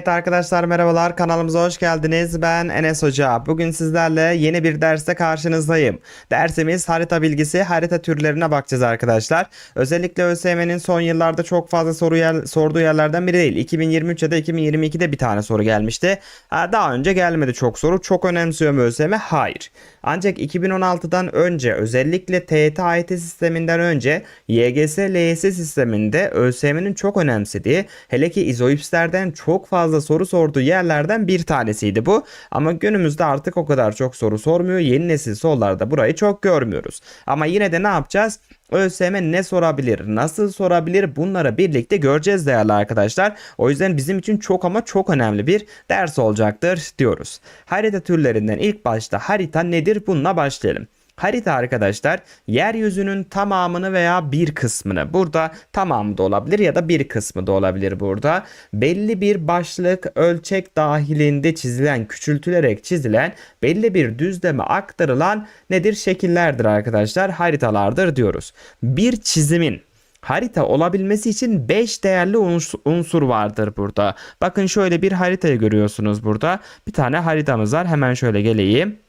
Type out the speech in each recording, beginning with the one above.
Evet arkadaşlar merhabalar kanalımıza hoş geldiniz. Ben Enes Hoca. Bugün sizlerle yeni bir derste karşınızdayım. Dersimiz harita bilgisi, harita türlerine bakacağız arkadaşlar. Özellikle ÖSYM'nin son yıllarda çok fazla soru yer, sorduğu yerlerden biri değil. 2023 ya da 2022'de bir tane soru gelmişti. Ha, Daha önce gelmedi çok soru. Çok önemsiyor mu ÖSYM? Hayır. Ancak 2016'dan önce özellikle TYT AYT sisteminden önce YGS LYS sisteminde ÖSYM'nin çok önemsediği hele ki izoipslerden çok fazla soru sorduğu yerlerden bir tanesiydi bu. Ama günümüzde artık o kadar çok soru sormuyor. Yeni nesil sorularda burayı çok görmüyoruz. Ama yine de ne yapacağız? ÖSYM ne sorabilir, nasıl sorabilir bunları birlikte göreceğiz değerli arkadaşlar. O yüzden bizim için çok ama çok önemli bir ders olacaktır diyoruz. Harita türlerinden ilk başta harita nedir bununla başlayalım. Harita arkadaşlar yeryüzünün tamamını veya bir kısmını burada tamamı da olabilir ya da bir kısmı da olabilir burada belli bir başlık ölçek dahilinde çizilen küçültülerek çizilen belli bir düzleme aktarılan nedir şekillerdir arkadaşlar haritalardır diyoruz. Bir çizimin Harita olabilmesi için 5 değerli uns- unsur vardır burada. Bakın şöyle bir haritayı görüyorsunuz burada. Bir tane haritamız var. Hemen şöyle geleyim.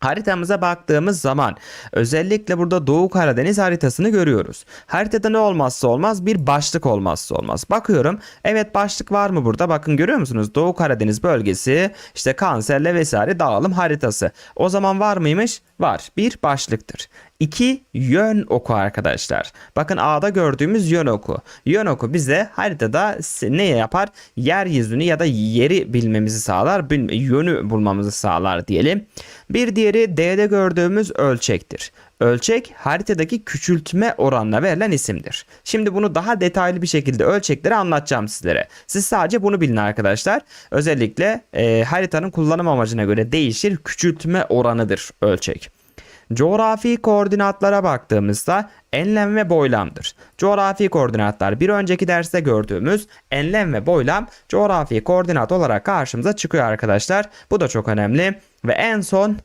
Haritamıza baktığımız zaman özellikle burada Doğu Karadeniz haritasını görüyoruz. Haritada ne olmazsa olmaz bir başlık olmazsa olmaz. Bakıyorum evet başlık var mı burada? Bakın görüyor musunuz? Doğu Karadeniz bölgesi işte kanserle vesaire dağılım haritası. O zaman var mıymış? Var. Bir başlıktır. İki yön oku arkadaşlar. Bakın A'da gördüğümüz yön oku. Yön oku bize haritada ne yapar? Yeryüzünü ya da yeri bilmemizi sağlar. Yönü bulmamızı sağlar diyelim. Bir diğeri D'de gördüğümüz ölçektir. Ölçek haritadaki küçültme oranına verilen isimdir. Şimdi bunu daha detaylı bir şekilde ölçekleri anlatacağım sizlere. Siz sadece bunu bilin arkadaşlar. Özellikle e, haritanın kullanım amacına göre değişir küçültme oranıdır ölçek. Coğrafi koordinatlara baktığımızda enlem ve boylamdır. Coğrafi koordinatlar bir önceki derste gördüğümüz enlem ve boylam coğrafi koordinat olarak karşımıza çıkıyor arkadaşlar. Bu da çok önemli. Ve en son.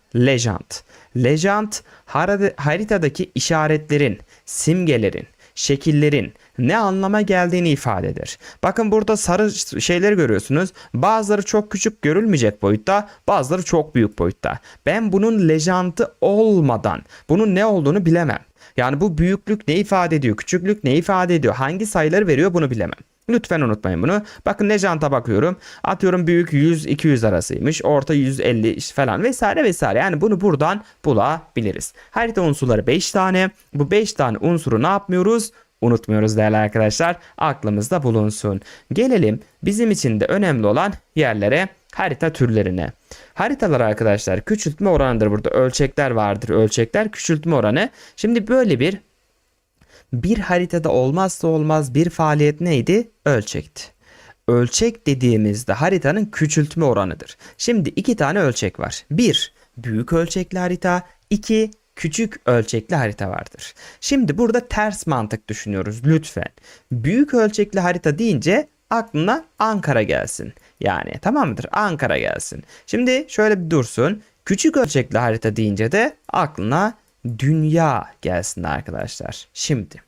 Lejant harita- haritadaki işaretlerin, simgelerin, şekillerin ne anlama geldiğini ifade eder. Bakın burada sarı şeyleri görüyorsunuz. Bazıları çok küçük görülmeyecek boyutta, bazıları çok büyük boyutta. Ben bunun lejantı olmadan bunun ne olduğunu bilemem. Yani bu büyüklük ne ifade ediyor, küçüklük ne ifade ediyor, hangi sayıları veriyor bunu bilemem. Lütfen unutmayın bunu. Bakın lejanta bakıyorum. Atıyorum büyük 100-200 arasıymış. Orta 150 işte falan vesaire vesaire. Yani bunu buradan bulabiliriz. Harita unsurları 5 tane. Bu 5 tane unsuru ne yapmıyoruz? Unutmuyoruz değerli arkadaşlar. Aklımızda bulunsun. Gelelim bizim için de önemli olan yerlere harita türlerine. Haritalar arkadaşlar küçültme oranıdır burada. Ölçekler vardır. Ölçekler küçültme oranı. Şimdi böyle bir bir haritada olmazsa olmaz bir faaliyet neydi? Ölçekti. Ölçek dediğimizde haritanın küçültme oranıdır. Şimdi iki tane ölçek var. Bir, büyük ölçekli harita. iki küçük ölçekli harita vardır. Şimdi burada ters mantık düşünüyoruz lütfen. Büyük ölçekli harita deyince aklına Ankara gelsin. Yani tamam mıdır? Ankara gelsin. Şimdi şöyle bir dursun. Küçük ölçekli harita deyince de aklına dünya gelsin arkadaşlar. Şimdi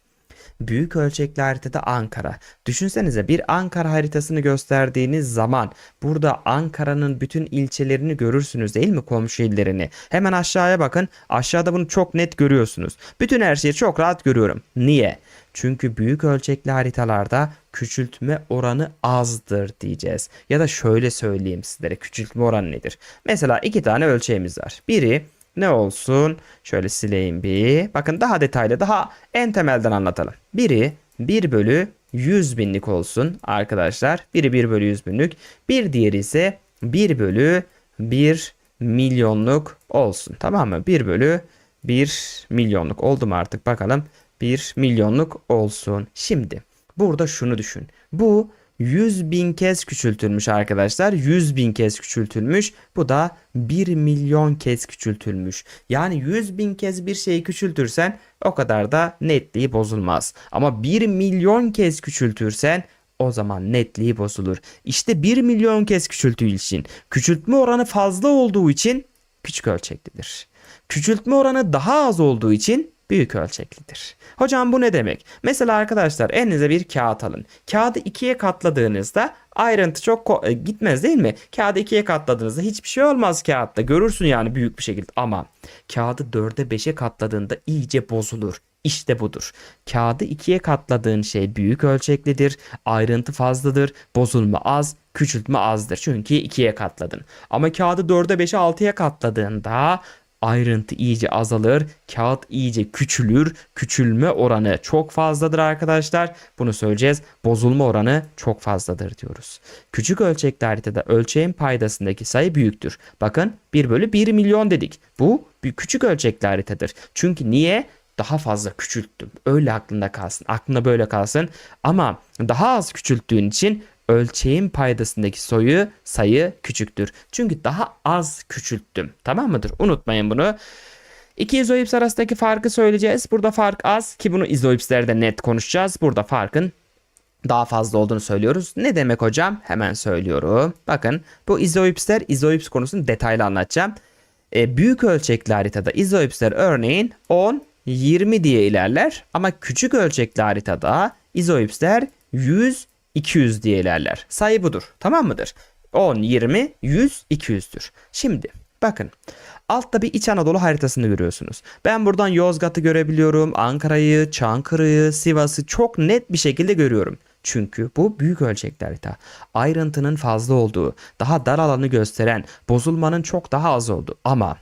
büyük ölçekli haritada Ankara. Düşünsenize bir Ankara haritasını gösterdiğiniz zaman burada Ankara'nın bütün ilçelerini görürsünüz değil mi komşu illerini? Hemen aşağıya bakın. Aşağıda bunu çok net görüyorsunuz. Bütün her şeyi çok rahat görüyorum. Niye? Çünkü büyük ölçekli haritalarda küçültme oranı azdır diyeceğiz. Ya da şöyle söyleyeyim sizlere küçültme oranı nedir? Mesela iki tane ölçeğimiz var. Biri ne olsun? Şöyle sileyim bir. Bakın daha detaylı, daha en temelden anlatalım. Biri 1 bölü 100 binlik olsun arkadaşlar. Biri 1 bölü 100 binlik. Bir diğeri ise 1 bölü 1 milyonluk olsun. Tamam mı? 1 bölü 1 milyonluk oldu mu artık bakalım. 1 milyonluk olsun. Şimdi burada şunu düşün. Bu 100 bin kez küçültülmüş arkadaşlar. 100 bin kez küçültülmüş. Bu da 1 milyon kez küçültülmüş. Yani 100 bin kez bir şeyi küçültürsen o kadar da netliği bozulmaz. Ama 1 milyon kez küçültürsen o zaman netliği bozulur. İşte 1 milyon kez küçültüğü için küçültme oranı fazla olduğu için küçük ölçeklidir. Küçültme oranı daha az olduğu için büyük ölçeklidir. Hocam bu ne demek? Mesela arkadaşlar elinize bir kağıt alın. Kağıdı ikiye katladığınızda ayrıntı çok e, gitmez değil mi? Kağıdı ikiye katladığınızda hiçbir şey olmaz kağıtta. Görürsün yani büyük bir şekilde ama kağıdı dörde beşe katladığında iyice bozulur. İşte budur. Kağıdı ikiye katladığın şey büyük ölçeklidir, ayrıntı fazladır, bozulma az, küçültme azdır. Çünkü ikiye katladın. Ama kağıdı dörde beşe altıya katladığında ayrıntı iyice azalır, kağıt iyice küçülür, küçülme oranı çok fazladır arkadaşlar. Bunu söyleyeceğiz. Bozulma oranı çok fazladır diyoruz. Küçük ölçekli haritada ölçeğin paydasındaki sayı büyüktür. Bakın 1 bölü 1 milyon dedik. Bu bir küçük ölçekli haritadır. Çünkü niye? Daha fazla küçülttüm. Öyle aklında kalsın. Aklında böyle kalsın. Ama daha az küçülttüğün için ölçeğin paydasındaki soyu sayı küçüktür. Çünkü daha az küçülttüm. Tamam mıdır? Unutmayın bunu. İki izoips arasındaki farkı söyleyeceğiz. Burada fark az ki bunu izoipslerde net konuşacağız. Burada farkın daha fazla olduğunu söylüyoruz. Ne demek hocam? Hemen söylüyorum. Bakın bu izoipsler izoips konusunu detaylı anlatacağım. E, büyük ölçekli haritada izoipsler örneğin 10, 20 diye ilerler ama küçük ölçekli haritada izoipsler 100, 200 diye ilerler. Sayı budur. Tamam mıdır? 10, 20, 100, 200'dür. Şimdi bakın altta bir İç Anadolu haritasını görüyorsunuz. Ben buradan Yozgat'ı görebiliyorum, Ankara'yı, Çankırı'yı, Sivas'ı çok net bir şekilde görüyorum. Çünkü bu büyük ölçekli harita. Ayrıntının fazla olduğu, daha dar alanı gösteren, bozulmanın çok daha az olduğu ama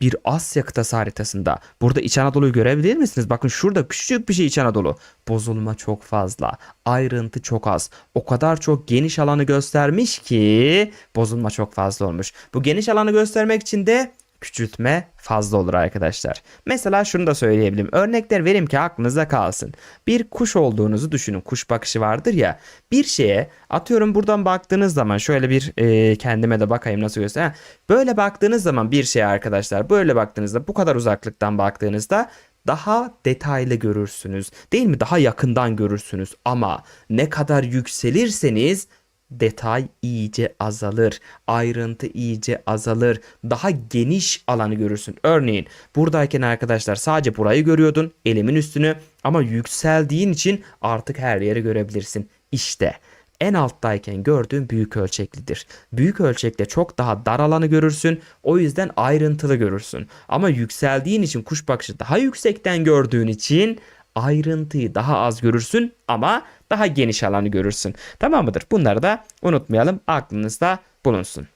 bir Asya kıtası haritasında burada İç Anadolu'yu görebilir misiniz? Bakın şurada küçücük bir şey İç Anadolu. Bozulma çok fazla. Ayrıntı çok az. O kadar çok geniş alanı göstermiş ki bozulma çok fazla olmuş. Bu geniş alanı göstermek için de küçültme fazla olur arkadaşlar. Mesela şunu da söyleyebilirim. Örnekler vereyim ki aklınıza kalsın. Bir kuş olduğunuzu düşünün. Kuş bakışı vardır ya. Bir şeye atıyorum buradan baktığınız zaman şöyle bir e, kendime de bakayım nasıl göster. Ha, Böyle baktığınız zaman bir şeye arkadaşlar böyle baktığınızda bu kadar uzaklıktan baktığınızda daha detaylı görürsünüz. Değil mi? Daha yakından görürsünüz. Ama ne kadar yükselirseniz detay iyice azalır. Ayrıntı iyice azalır. Daha geniş alanı görürsün. Örneğin buradayken arkadaşlar sadece burayı görüyordun. Elimin üstünü ama yükseldiğin için artık her yeri görebilirsin. İşte en alttayken gördüğün büyük ölçeklidir. Büyük ölçekte çok daha dar alanı görürsün. O yüzden ayrıntılı görürsün. Ama yükseldiğin için kuş bakışı daha yüksekten gördüğün için ayrıntıyı daha az görürsün ama daha geniş alanı görürsün. Tamam mıdır? Bunları da unutmayalım. Aklınızda bulunsun.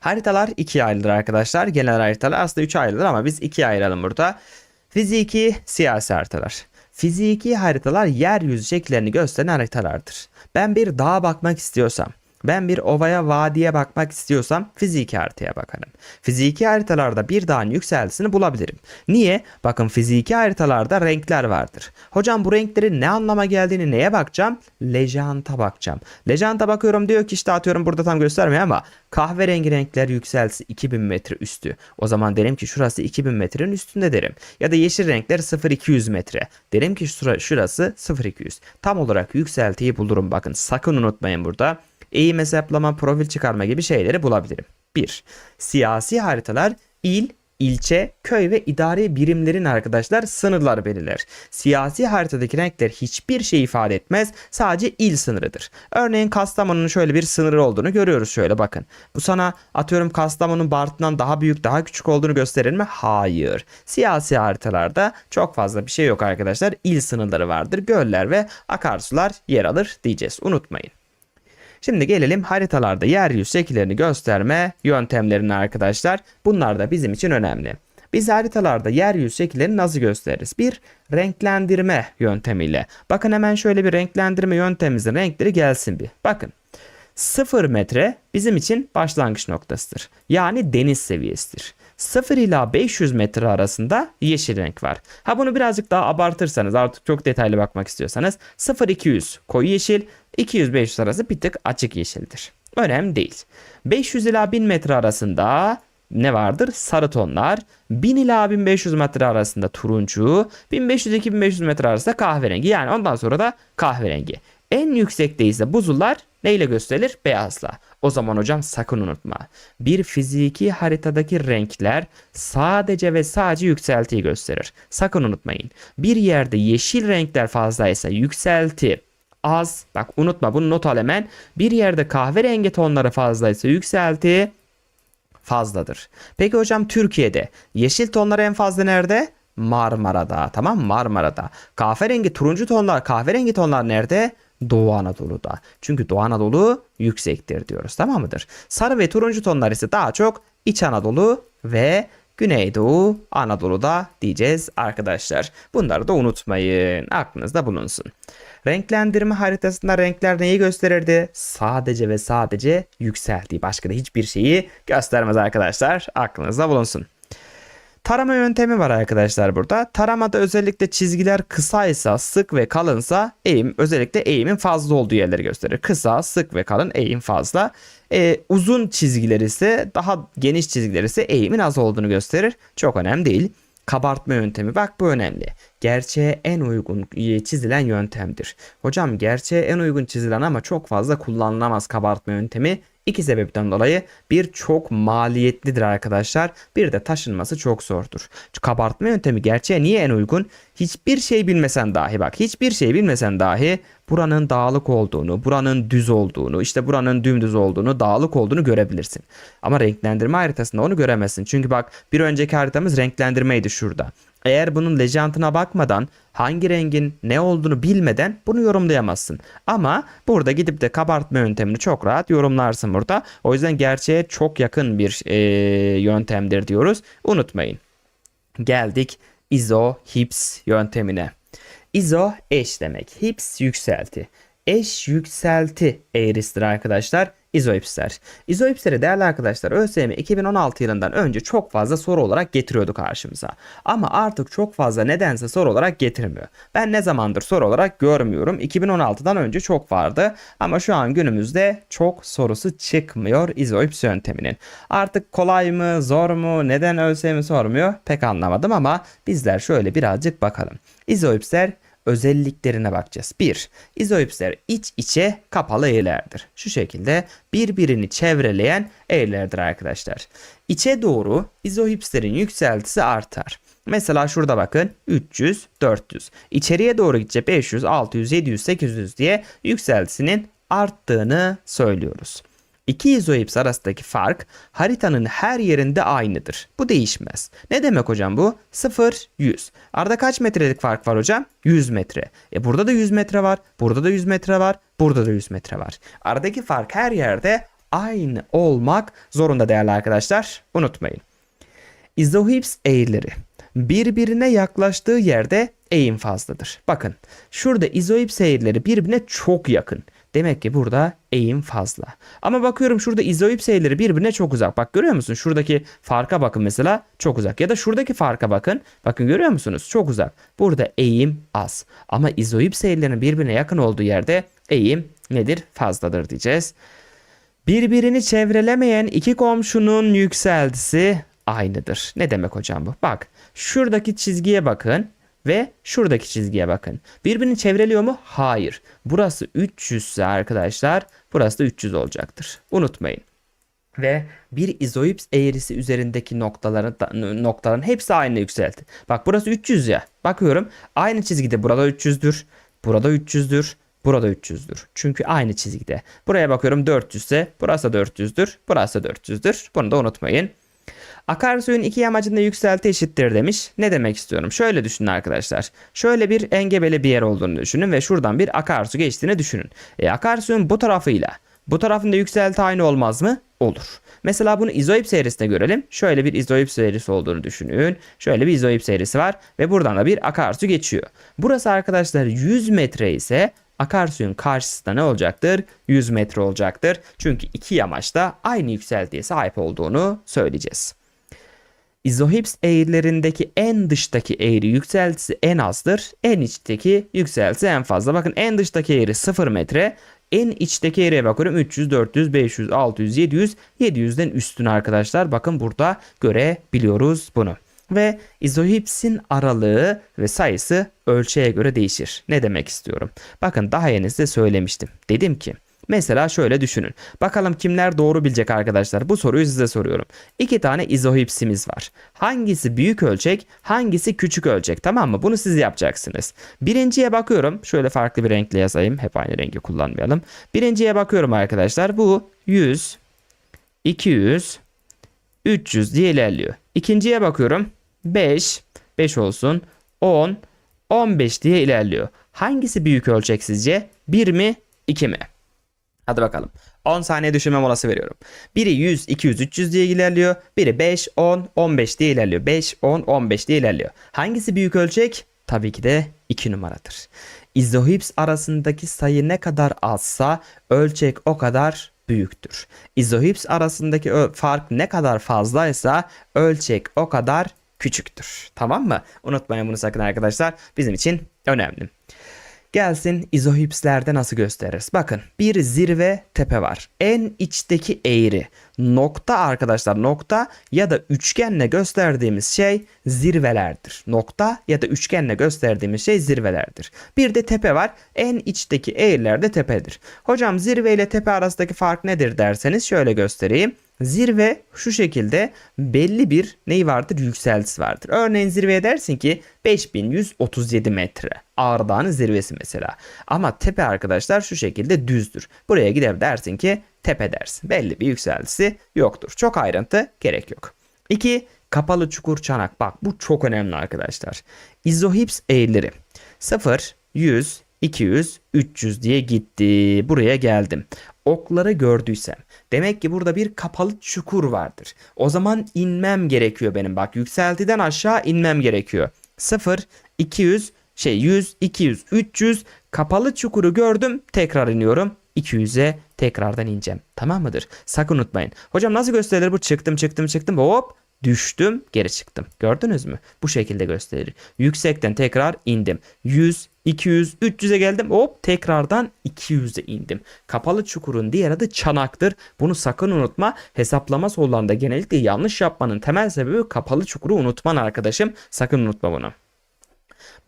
Haritalar ikiye ayrılır arkadaşlar. Genel haritalar aslında üçe ayrılır ama biz ikiye ayıralım burada. Fiziki, siyasi haritalar. Fiziki haritalar yeryüzü şekillerini gösteren haritalardır. Ben bir dağa bakmak istiyorsam, ben bir ovaya, vadiye bakmak istiyorsam fiziki haritaya bakarım. Fiziki haritalarda bir dağın yükseltisini bulabilirim. Niye? Bakın fiziki haritalarda renkler vardır. Hocam bu renklerin ne anlama geldiğini neye bakacağım? Lejanta bakacağım. Lejanta bakıyorum diyor ki işte atıyorum burada tam göstermiyor ama kahverengi renkler yükseltisi 2000 metre üstü. O zaman derim ki şurası 2000 metrenin üstünde derim. Ya da yeşil renkler 0200 metre. Derim ki şura- şurası 0200. Tam olarak yükseltiyi bulurum bakın. Sakın unutmayın burada eğim hesaplama, profil çıkarma gibi şeyleri bulabilirim. 1. Siyasi haritalar il, ilçe, köy ve idari birimlerin arkadaşlar sınırlar belirler. Siyasi haritadaki renkler hiçbir şey ifade etmez. Sadece il sınırıdır. Örneğin Kastamonu'nun şöyle bir sınırı olduğunu görüyoruz şöyle bakın. Bu sana atıyorum Kastamonu'nun Bartın'dan daha büyük daha küçük olduğunu gösterir mi? Hayır. Siyasi haritalarda çok fazla bir şey yok arkadaşlar. İl sınırları vardır. Göller ve akarsular yer alır diyeceğiz. Unutmayın. Şimdi gelelim haritalarda yeryüzü şekillerini gösterme yöntemlerine arkadaşlar. Bunlar da bizim için önemli. Biz haritalarda yeryüzü şekillerini nasıl gösteririz? Bir renklendirme yöntemiyle. Bakın hemen şöyle bir renklendirme yöntemimizin renkleri gelsin bir. Bakın 0 metre bizim için başlangıç noktasıdır. Yani deniz seviyesidir. 0 ila 500 metre arasında yeşil renk var. Ha bunu birazcık daha abartırsanız artık çok detaylı bakmak istiyorsanız 0-200 koyu yeşil, 200-500 arası bir tık açık yeşildir. Önemli değil. 500 ila 1000 metre arasında ne vardır? Sarı tonlar. 1000 ila 1500 metre arasında turuncu. 1500-2500 metre arasında kahverengi. Yani ondan sonra da kahverengi. En yüksekte ise buzullar neyle gösterilir? Beyazla. O zaman hocam sakın unutma. Bir fiziki haritadaki renkler sadece ve sadece yükseltiyi gösterir. Sakın unutmayın. Bir yerde yeşil renkler fazlaysa yükselti az. Bak unutma bunu not al hemen. Bir yerde kahverengi tonları fazlaysa yükselti fazladır. Peki hocam Türkiye'de yeşil tonlar en fazla nerede? Marmara'da. Tamam? Marmara'da. Kahverengi turuncu tonlar, kahverengi tonlar nerede? Doğu Anadolu'da. Çünkü Doğu Anadolu yüksektir diyoruz. Tamam mıdır? Sarı ve turuncu tonlar ise daha çok İç Anadolu ve Güneydoğu Anadolu'da diyeceğiz arkadaşlar. Bunları da unutmayın. Aklınızda bulunsun. Renklendirme haritasında renkler neyi gösterirdi? Sadece ve sadece yükseldiği. Başka da hiçbir şeyi göstermez arkadaşlar. Aklınızda bulunsun. Tarama yöntemi var arkadaşlar burada. Taramada özellikle çizgiler kısaysa, sık ve kalınsa eğim özellikle eğimin fazla olduğu yerleri gösterir. Kısa, sık ve kalın eğim fazla. Ee, uzun çizgiler ise daha geniş çizgiler ise eğimin az olduğunu gösterir. Çok önemli değil. Kabartma yöntemi bak bu önemli. Gerçeğe en uygun e, çizilen yöntemdir. Hocam gerçeğe en uygun çizilen ama çok fazla kullanılamaz kabartma yöntemi. İki sebepten dolayı bir çok maliyetlidir arkadaşlar. Bir de taşınması çok zordur. Kabartma yöntemi gerçeğe niye en uygun? Hiçbir şey bilmesen dahi bak hiçbir şey bilmesen dahi buranın dağlık olduğunu, buranın düz olduğunu, işte buranın dümdüz olduğunu, dağlık olduğunu görebilirsin. Ama renklendirme haritasında onu göremezsin. Çünkü bak bir önceki haritamız renklendirmeydi şurada. Eğer bunun lejantına bakmadan hangi rengin ne olduğunu bilmeden bunu yorumlayamazsın. Ama burada gidip de kabartma yöntemini çok rahat yorumlarsın burada. O yüzden gerçeğe çok yakın bir e, yöntemdir diyoruz. Unutmayın. Geldik izo hips yöntemine. İzo eş demek. Hips yükselti. Eş yükselti eğrisidir arkadaşlar. İzoipsler. İzoipsleri değerli arkadaşlar ÖSYM 2016 yılından önce çok fazla soru olarak getiriyordu karşımıza. Ama artık çok fazla nedense soru olarak getirmiyor. Ben ne zamandır soru olarak görmüyorum. 2016'dan önce çok vardı ama şu an günümüzde çok sorusu çıkmıyor izoips yönteminin. Artık kolay mı zor mu neden ÖSYM sormuyor pek anlamadım ama bizler şöyle birazcık bakalım. İzoipsler özelliklerine bakacağız. 1. İzoipsler iç içe kapalı eğrilerdir. Şu şekilde birbirini çevreleyen eğrilerdir arkadaşlar. İçe doğru izohipslerin yükseltisi artar. Mesela şurada bakın 300, 400. İçeriye doğru gidecek 500, 600, 700, 800 diye yükseltisinin arttığını söylüyoruz. İki izoips arasındaki fark haritanın her yerinde aynıdır. Bu değişmez. Ne demek hocam bu? 0, 100. Arada kaç metrelik fark var hocam? 100 metre. E burada da 100 metre var, burada da 100 metre var, burada da 100 metre var. Aradaki fark her yerde aynı olmak zorunda değerli arkadaşlar. Unutmayın. İzohips eğrileri birbirine yaklaştığı yerde eğim fazladır. Bakın şurada izoips eğrileri birbirine çok yakın. Demek ki burada eğim fazla. Ama bakıyorum şurada izoips eğrileri birbirine çok uzak. Bak görüyor musun? Şuradaki farka bakın mesela çok uzak. Ya da şuradaki farka bakın. Bakın görüyor musunuz? Çok uzak. Burada eğim az. Ama izoips eğrilerinin birbirine yakın olduğu yerde eğim nedir? Fazladır diyeceğiz. Birbirini çevrelemeyen iki komşunun yükseltisi aynıdır. Ne demek hocam bu? Bak şuradaki çizgiye bakın ve şuradaki çizgiye bakın. Birbirini çevreliyor mu? Hayır. Burası 300 ise arkadaşlar burası da 300 olacaktır. Unutmayın. Ve bir izoips eğrisi üzerindeki noktaların noktaların hepsi aynı yükselti. Bak burası 300 ya. Bakıyorum aynı çizgide burada 300'dür. Burada 300'dür. Burada 300'dür. Çünkü aynı çizgide. Buraya bakıyorum 400 ise burası da 400'dür. Burası da 400'dür. Bunu da unutmayın. Akarsuyun iki yamacında yükselti eşittir demiş. Ne demek istiyorum? Şöyle düşünün arkadaşlar. Şöyle bir engebeli bir yer olduğunu düşünün ve şuradan bir akarsu geçtiğini düşünün. E, akarsuyun bu tarafıyla bu tarafında yükselti aynı olmaz mı? Olur. Mesela bunu izoips eğrisinde görelim. Şöyle bir izoips eğrisi olduğunu düşünün. Şöyle bir izoips eğrisi var ve buradan da bir akarsu geçiyor. Burası arkadaşlar 100 metre ise akarsuyun karşısında ne olacaktır? 100 metre olacaktır. Çünkü iki yamaçta aynı yükseltiye sahip olduğunu söyleyeceğiz. İzohips eğrilerindeki en dıştaki eğri yükseltisi en azdır. En içteki yükseltisi en fazla. Bakın en dıştaki eğri 0 metre. En içteki eğriye bakıyorum 300, 400, 500, 600, 700, 700'den üstün arkadaşlar. Bakın burada görebiliyoruz bunu. Ve izohipsin aralığı ve sayısı ölçeğe göre değişir. Ne demek istiyorum? Bakın daha yeni size söylemiştim. Dedim ki Mesela şöyle düşünün. Bakalım kimler doğru bilecek arkadaşlar. Bu soruyu size soruyorum. İki tane izohipsimiz var. Hangisi büyük ölçek, hangisi küçük ölçek tamam mı? Bunu siz yapacaksınız. Birinciye bakıyorum. Şöyle farklı bir renkle yazayım. Hep aynı rengi kullanmayalım. Birinciye bakıyorum arkadaşlar. Bu 100, 200, 300 diye ilerliyor. İkinciye bakıyorum. 5, 5 olsun. 10, 15 diye ilerliyor. Hangisi büyük ölçek sizce? 1 mi, 2 mi? Hadi bakalım. 10 saniye düşünme molası veriyorum. Biri 100, 200, 300 diye ilerliyor. Biri 5, 10, 15 diye ilerliyor. 5, 10, 15 diye ilerliyor. Hangisi büyük ölçek? Tabii ki de 2 numaradır. İzohips arasındaki sayı ne kadar azsa ölçek o kadar büyüktür. İzohips arasındaki fark ne kadar fazlaysa ölçek o kadar küçüktür. Tamam mı? Unutmayın bunu sakın arkadaşlar. Bizim için önemli. Gelsin izohipslerde nasıl gösteririz? Bakın bir zirve tepe var. En içteki eğri. Nokta arkadaşlar nokta ya da üçgenle gösterdiğimiz şey zirvelerdir. Nokta ya da üçgenle gösterdiğimiz şey zirvelerdir. Bir de tepe var. En içteki eğriler de tepedir. Hocam zirve ile tepe arasındaki fark nedir derseniz şöyle göstereyim. Zirve şu şekilde belli bir neyi vardır? Yükseltisi vardır. Örneğin zirveye dersin ki 5137 metre. Ağrı Dağı'nın zirvesi mesela. Ama tepe arkadaşlar şu şekilde düzdür. Buraya gider dersin ki tepe dersin. Belli bir yükseltisi yoktur. Çok ayrıntı gerek yok. 2. Kapalı çukur çanak. Bak bu çok önemli arkadaşlar. İzohips eğrileri. 0, 100, 200, 300 diye gitti. Buraya geldim. Okları gördüysem. Demek ki burada bir kapalı çukur vardır. O zaman inmem gerekiyor benim. Bak yükseltiden aşağı inmem gerekiyor. 0, 200, şey 100, 200, 300 kapalı çukuru gördüm. Tekrar iniyorum. 200'e tekrardan ineceğim. Tamam mıdır? Sakın unutmayın. Hocam nasıl gösterilir bu? Çıktım çıktım çıktım hop düştüm geri çıktım. Gördünüz mü? Bu şekilde gösterir. Yüksekten tekrar indim. 100, 200, 300'e geldim. Hop tekrardan 200'e indim. Kapalı çukurun diğer adı çanaktır. Bunu sakın unutma. Hesaplama sorularında genellikle yanlış yapmanın temel sebebi kapalı çukuru unutman arkadaşım. Sakın unutma bunu.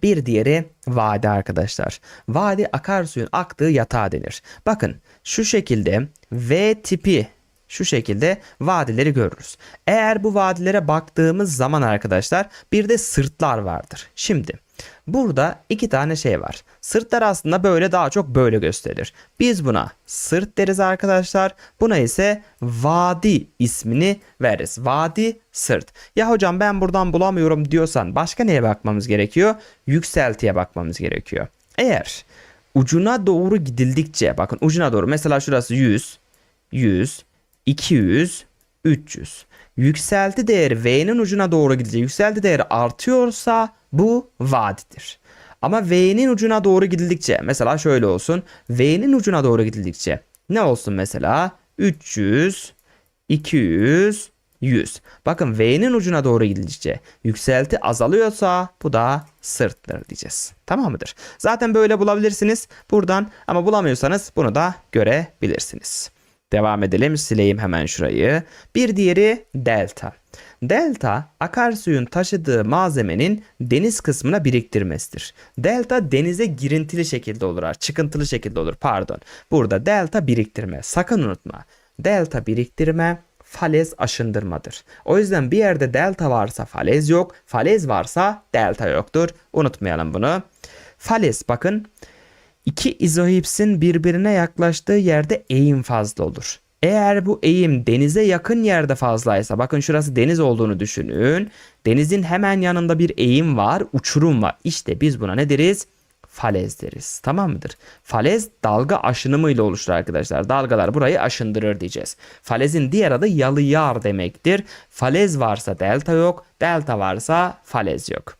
Bir diğeri vadi arkadaşlar. Vadi akarsuyun aktığı yatağa denir. Bakın şu şekilde V tipi şu şekilde vadileri görürüz. Eğer bu vadilere baktığımız zaman arkadaşlar bir de sırtlar vardır. Şimdi burada iki tane şey var. Sırtlar aslında böyle daha çok böyle gösterir. Biz buna sırt deriz arkadaşlar. Buna ise vadi ismini veririz. Vadi sırt. Ya hocam ben buradan bulamıyorum diyorsan başka neye bakmamız gerekiyor? Yükseltiye bakmamız gerekiyor. Eğer ucuna doğru gidildikçe bakın ucuna doğru mesela şurası 100, 100, 200, 300. Yükselti değeri V'nin ucuna doğru gidince yükselti değeri artıyorsa bu vadidir. Ama V'nin ucuna doğru gidildikçe mesela şöyle olsun. V'nin ucuna doğru gidildikçe ne olsun mesela? 300, 200, 100. Bakın V'nin ucuna doğru gidildikçe yükselti azalıyorsa bu da sırttır diyeceğiz. Tamam mıdır? Zaten böyle bulabilirsiniz buradan ama bulamıyorsanız bunu da görebilirsiniz. Devam edelim. Sileyim hemen şurayı. Bir diğeri delta. Delta akarsuyun taşıdığı malzemenin deniz kısmına biriktirmesidir. Delta denize girintili şekilde olur. Çıkıntılı şekilde olur pardon. Burada delta biriktirme. Sakın unutma. Delta biriktirme falez aşındırmadır. O yüzden bir yerde delta varsa falez yok. Falez varsa delta yoktur. Unutmayalım bunu. Falez bakın İki izohipsin birbirine yaklaştığı yerde eğim fazla olur. Eğer bu eğim denize yakın yerde fazlaysa bakın şurası deniz olduğunu düşünün. Denizin hemen yanında bir eğim var, uçurum var. İşte biz buna ne deriz? Falez deriz. Tamam mıdır? Falez dalga aşınımıyla oluşur arkadaşlar. Dalgalar burayı aşındırır diyeceğiz. Falezin diğer adı yalıyar demektir. Falez varsa delta yok, delta varsa falez yok.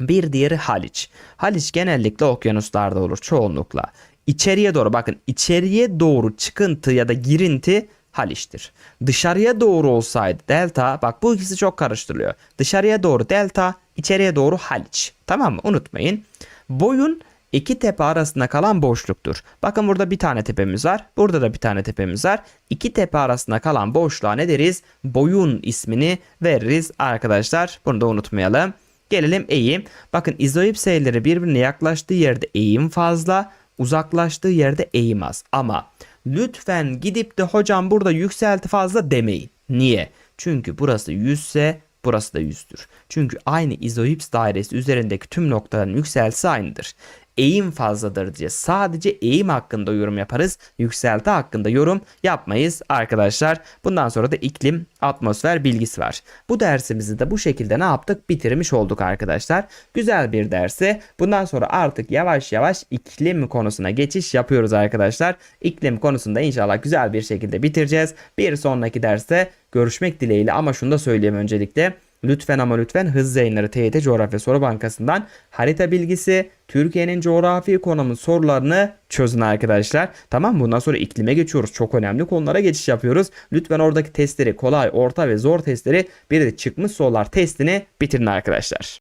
Bir diğeri Haliç. Haliç genellikle okyanuslarda olur çoğunlukla. İçeriye doğru bakın içeriye doğru çıkıntı ya da girinti Haliç'tir. Dışarıya doğru olsaydı delta bak bu ikisi çok karıştırılıyor. Dışarıya doğru delta içeriye doğru Haliç. Tamam mı unutmayın. Boyun iki tepe arasında kalan boşluktur. Bakın burada bir tane tepemiz var. Burada da bir tane tepemiz var. İki tepe arasında kalan boşluğa ne deriz? Boyun ismini veririz arkadaşlar. Bunu da unutmayalım. Gelelim eğim. Bakın izoip sayıları birbirine yaklaştığı yerde eğim fazla, uzaklaştığı yerde eğim az. Ama lütfen gidip de hocam burada yükselti fazla demeyin. Niye? Çünkü burası 100 ise burası da 100'dür. Çünkü aynı izohips dairesi üzerindeki tüm noktaların yükseltisi aynıdır. Eğim fazladır diye sadece eğim hakkında yorum yaparız. Yükselti hakkında yorum yapmayız arkadaşlar. Bundan sonra da iklim, atmosfer bilgisi var. Bu dersimizi de bu şekilde ne yaptık? Bitirmiş olduk arkadaşlar. Güzel bir dersi. Bundan sonra artık yavaş yavaş iklim konusuna geçiş yapıyoruz arkadaşlar. İklim konusunda inşallah güzel bir şekilde bitireceğiz. Bir sonraki derste görüşmek dileğiyle ama şunu da söyleyeyim öncelikle. Lütfen ama lütfen hızlı yayınları TYT Coğrafya Soru Bankası'ndan harita bilgisi, Türkiye'nin coğrafi konumu sorularını çözün arkadaşlar. Tamam bundan sonra iklime geçiyoruz. Çok önemli konulara geçiş yapıyoruz. Lütfen oradaki testleri kolay, orta ve zor testleri bir de çıkmış sorular testini bitirin arkadaşlar.